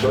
Е,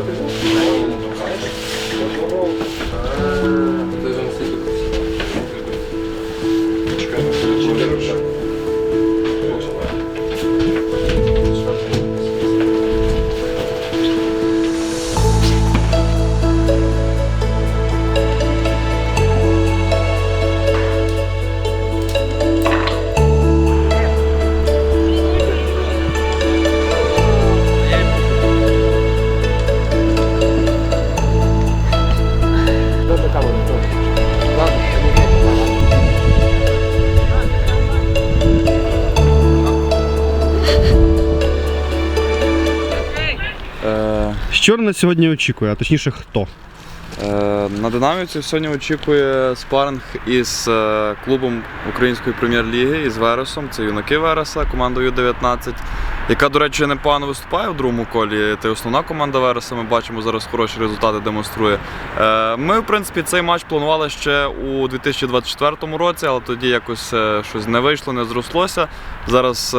Що нас сьогодні очікує, а точніше хто? Е, На динамівців сьогодні очікує спаринг із е, клубом Української прем'єр-ліги із Вересом. Це юнаки Вереса, команда Ю-19, яка, до речі, непогано виступає в другому колі. Це основна команда Вереса. Ми бачимо зараз хороші результати демонструє. Е, Ми, в принципі, цей матч планували ще у 2024 році, але тоді якось е, щось не вийшло, не зрослося. Зараз е,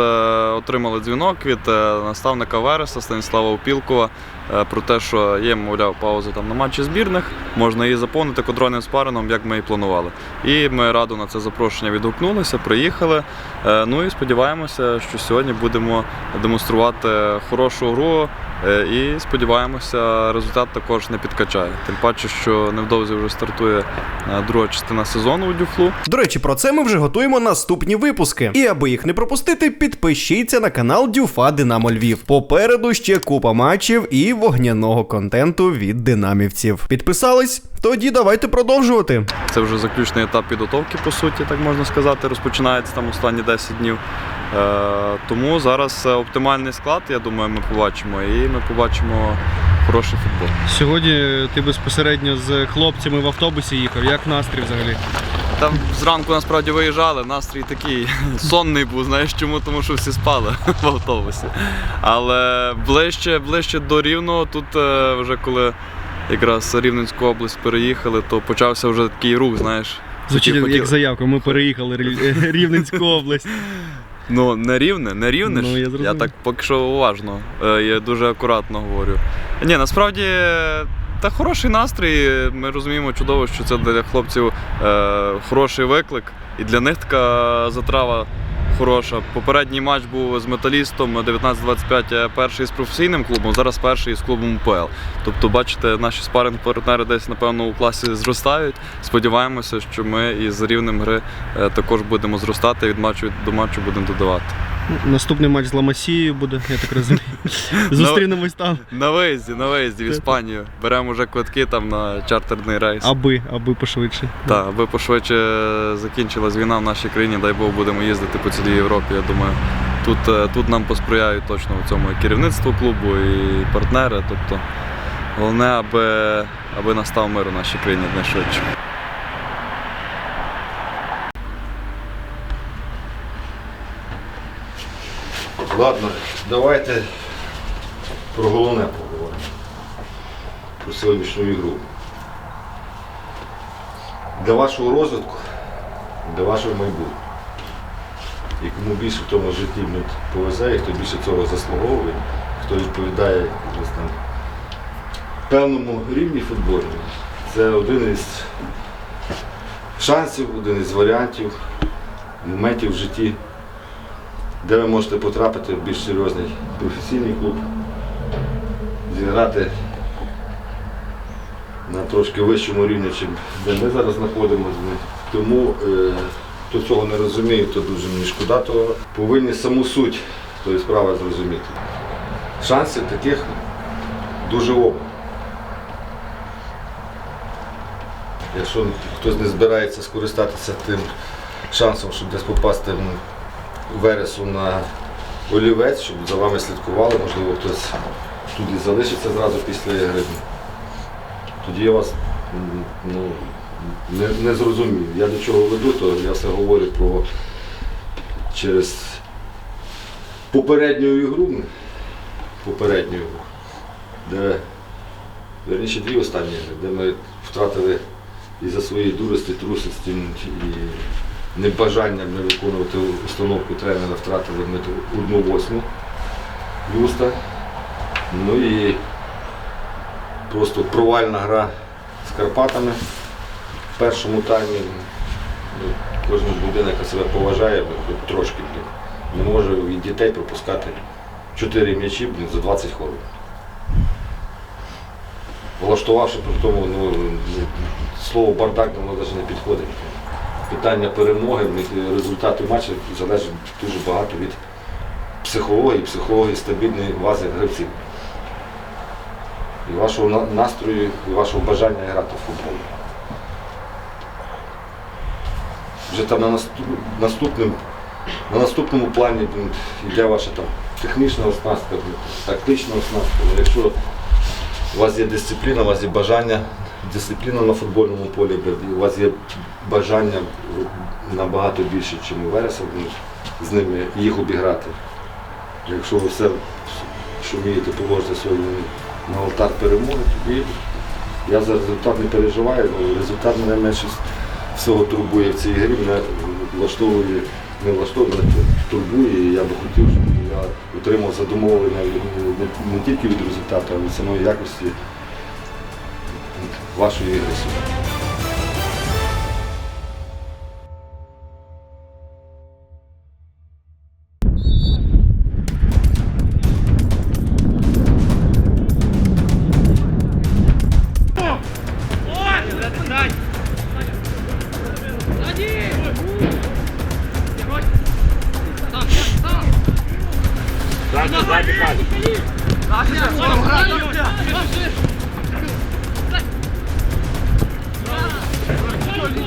отримали дзвінок від наставника Вереса Станіслава Опілкова е, про те, що є, мовляв, пауза там на матчі збірних, можна її заповнити контрольним спарином, як ми і планували. І ми радо на це запрошення відгукнулися, приїхали. Ну і сподіваємося, що сьогодні будемо демонструвати хорошу гру. е, І сподіваємося, результат також не підкачає. Тим паче, що невдовзі вже стартує е, друга частина сезону у Дюфлу. До речі, про це ми вже готуємо наступні випуски. І аби їх не пропустити, підпишіться на канал Дюфа Динамо Львів. Попереду ще купа матчів і вогняного контенту від динамівців. Підписались? Тоді давайте продовжувати. Це вже заключний етап підготовки, по суті, так можна сказати. Розпочинається там останні 10 днів. Е, тому зараз оптимальний склад, я думаю, ми побачимо. І ми побачимо хороший футбол. Сьогодні ти безпосередньо з хлопцями в автобусі їхав. Як настрій взагалі? Там зранку насправді виїжджали, настрій такий сонний був, знаєш чому? Тому що всі спали в автобусі. Але ближче, ближче до Рівного, тут е, вже коли якраз Рівненську область переїхали, то почався вже такий рух, знаєш. Звучить як заявка. Ми переїхали Рівненську область. Ну, не рівне, не рівне. Ну, ж. я я, так поки що уважно, е, я дуже акуратно говорю. Ні, насправді, та хороший настрій. Ми розуміємо чудово, що це для хлопців е, хороший виклик. І для них така затрава хороша. Попередній матч був з металістом 19-25 е, перший з професійним клубом, зараз перший з клубом УПЛ. Тобто, бачите, наші спаринг партнери десь, напевно, у класі зростають. Сподіваємося, що ми із рівнем гри е, також будемо зростати від матчу до матчу будемо додавати. Наступний матч з Ламасією буде, я так розумію. Зустрінемось там. На виїзді, на виїзді в Іспанію. Беремо вже квитки там на чартерний рейс. Аби, аби пошвидше. Так, аби пошвидше закінчилась війна в нашій країні, дай Бог будемо їздити по цілій Європі. Я думаю, тут, е, тут нам посприяють точно в цьому і керівництво клубу, і партнери. Тобто, головне, аби, аби настав мир у нашій країні найшвидше. Ладно, давайте про головне поговоримо. Про сьогоднішню ігру. Для вашого розвитку, для вашого майбутнього. І кому більше в тому житті повезе, і хто більше цього заслуговує, хто відповідає там певному рівні футбольному, це один із шансів, один із варіантів, моментів в житті де ви можете потрапити в більш серйозний професійний клуб, зіграти на трошки вищому рівні, чим де ми зараз знаходимося. Тому е, хто цього не розуміє, то дуже мені шкода, то повинні саму суть тої справи зрозуміти. Шансів таких дуже оба. Якщо хтось не збирається скористатися тим шансом, щоб десь попасти ну, вересу на олівець, щоб за вами слідкували, можливо, хтось тут і залишиться зразу після гри. Тоді я вас ну, не, не зрозумів. Я до чого веду, то я все говорю про через попередню ігру, попередню ігру, де верніше дві останні ігри, де ми втратили із-за своєї дурості, трусості і небажання не виконувати установку тренера втратили ми одну восьму люста. Ну і просто провальна гра з Карпатами в першому таймі. Ну, Кожна людина, яка себе поважає, ну, хоч трошки блін, не може від дітей пропускати 4 м'ячі блін, за 20 хвилин. Влаштувавши при тому, ну, ну, слово бардак воно навіть не підходить. Питання перемоги, в них результати матчу залежить дуже багато від психології, психології стабільної бази гравців. І вашого настрою, і вашого бажання грати в футбол. Вже там на, наступ- наступним, на наступному плані йде ваша там, технічна оснастка, тактична оснастка. Ну, Якщо у вас є дисципліна, у вас є бажання, дисципліна на футбольному полі, у вас є бажання набагато більше, ніж у Вереса, з ними їх обіграти. Якщо ви все, що вмієте, положите сьогодні на алтар перемоги, тоді я за результат не переживаю, але результат мене менше всього турбує в цій грі, мене влаштовує, не влаштовує, мене турбує, і я би хотів, щоб я отримав задоволення не тільки від результату, а від самої якості вашої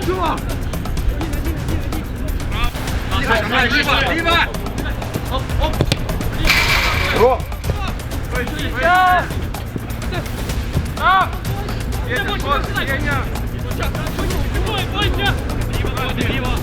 ігри. сьогодні. Белый,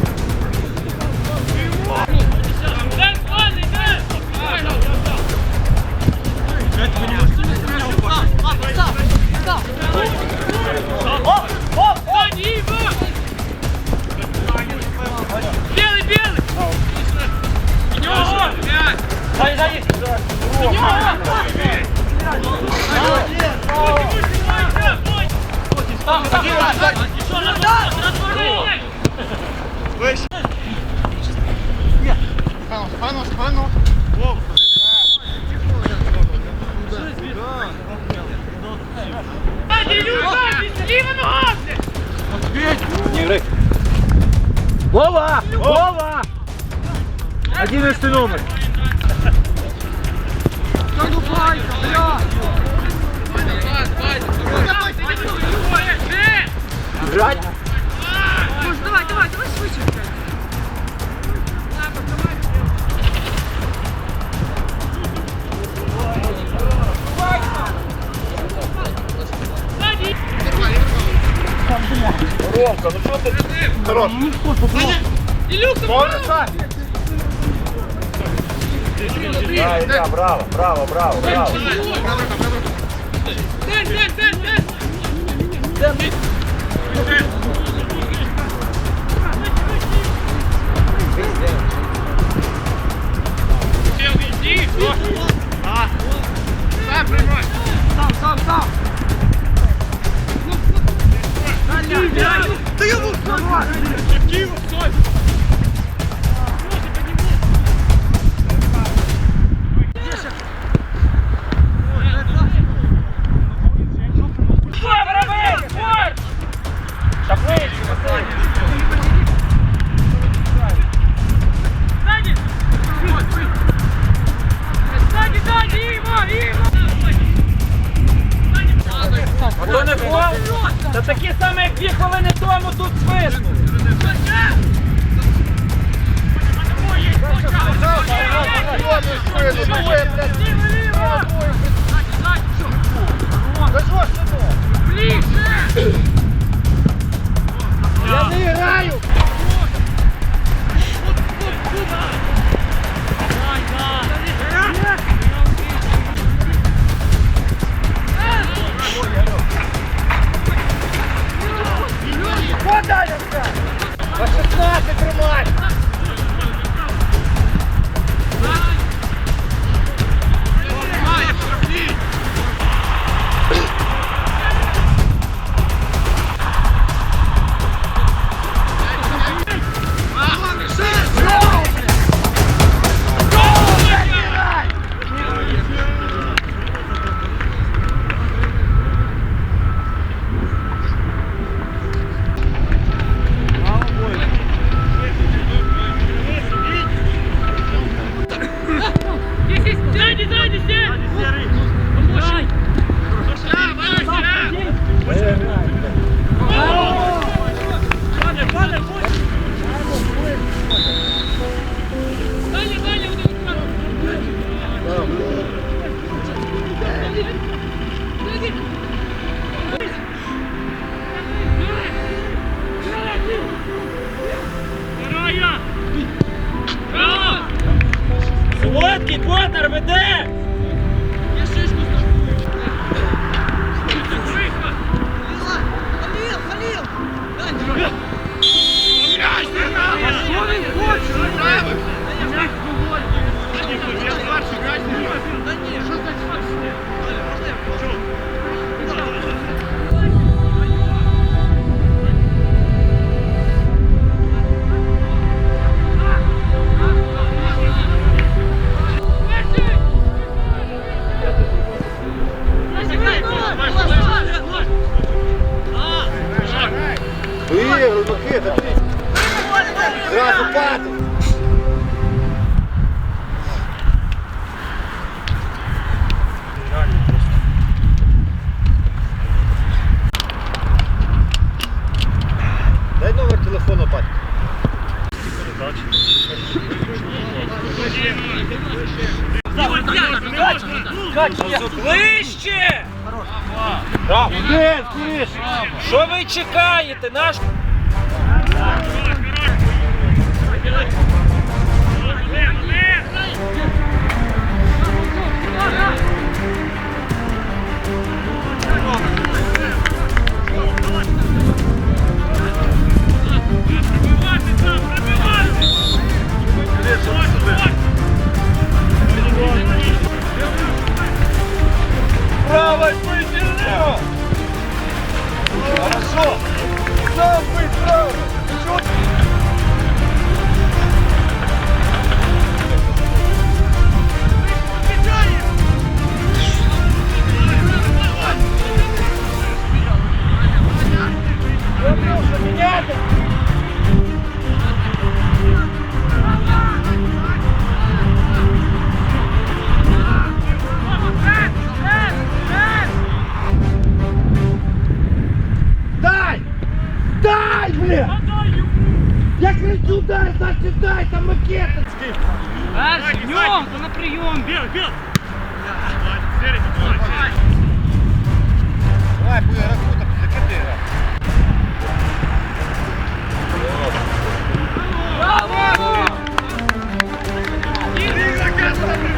Вова! Вова! Одиннадцатый номер. Играть? Ромка, ну что ты? Хорош. Ілюк, Да, Илья, браво, браво, браво, браво. Ден, ден, ден, ден! Сам приймай! Сам, сам, If you guys Зразу пати. Дай номер телефону, батька. Ближче! Що ви чекаєте? Наш Правой выйди! Хорошо! Сам быть право! Днем, то на прийом! Біл, біл! Давай, буде рахунок, закиди. Заміна!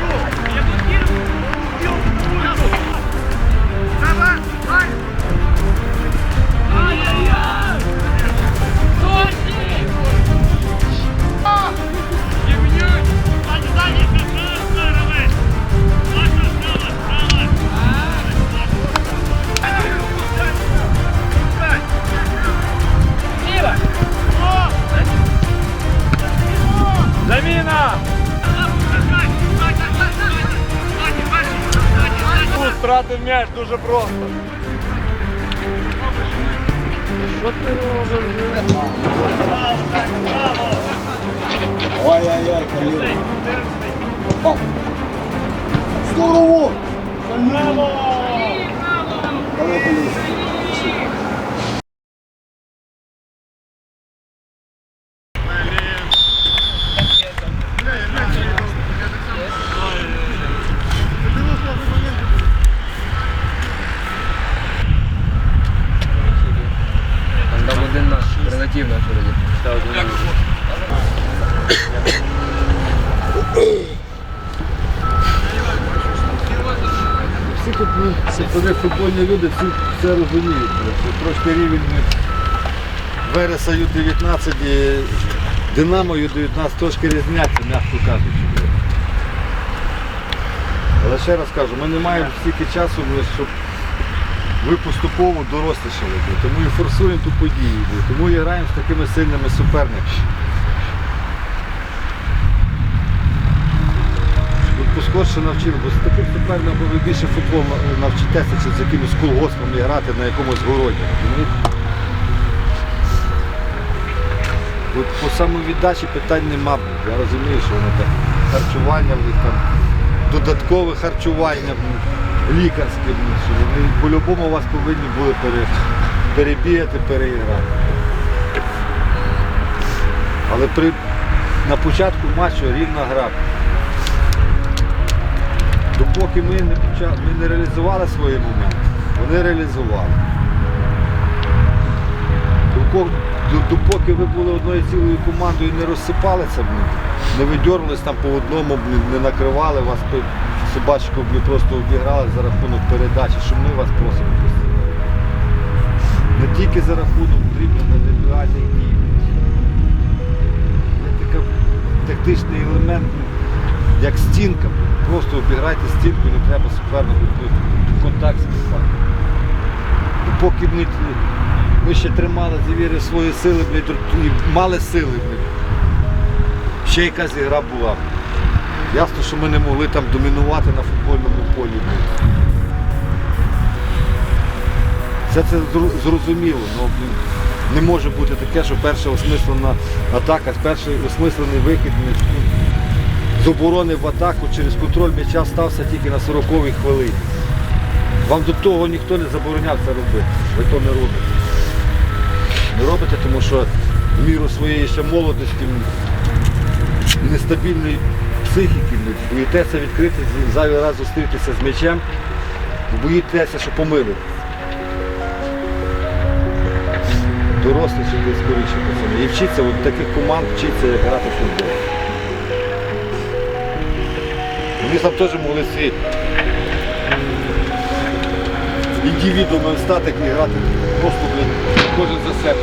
Втратив дуже просто. Що ти робиш? Ой-ой-ой, Каліна. Здорово! Там один наш прилетів наш вроді. Всі тут ну, вони футбольні люди всі це розуміють. Трошки рівень Вереса Ю-19 і Динамо Ю-19 трошки різняться, м'яко кажучи. Але ще раз кажу, ми не маємо стільки часу, щоб ви поступово дорослішали. Тому і форсуємо ту подію. Тому і граємо з такими сильними суперниками. От поскорше навчили, бо таким суперником ви більше футбол навчитеся, чи з якимось колгоспом грати на якомусь городі. розумієте? По самовіддачі питань нема. Я розумію, що вони там харчування, в там додаткове харчування лікарське, що вони по-любому вас повинні були пере, перебігати, переіграти. Але при, на початку матчу рівна гра. Допоки ми не, ми не реалізували свої моменти, Вони реалізували. Допоки ви були одною цілою командою і не розсипалися, не видьорнулись там по одному, не накривали вас, собачку блін, просто обіграли за рахунок передачі, що ми вас просимо постійно. Не тільки за рахунок дрібних індивідуальних дій. Є такий тактичний елемент, як стінка. Просто обіграйте стінку, не треба супернику в контакт співати. Поки ми, ми ще тримали завіри свої сили, блядь, і мали сили, блядь. Ще якась гра була. Ясно, що ми не могли там домінувати на футбольному полі. блядь. Все це зрозуміло, але не може бути таке, що перша осмислена атака, перший осмислений вихід блядь, з оборони в атаку через контроль м'яча стався тільки на 40-й хвилині. Вам до того ніхто не забороняв це робити. Ви то не робите. Не робите, тому що в міру своєї ще молодості, нестабільної психіки, боїтеся відкрити, зайвий раз зустрітися з м'ячем, боїтеся, що помилите. Дорослі сюди скоріше пацани. І вчиться, от таких команд вчиться, як грати в футбол. Вони там теж могли ці індивідуумом стати і грати просто, блін, кожен за себе.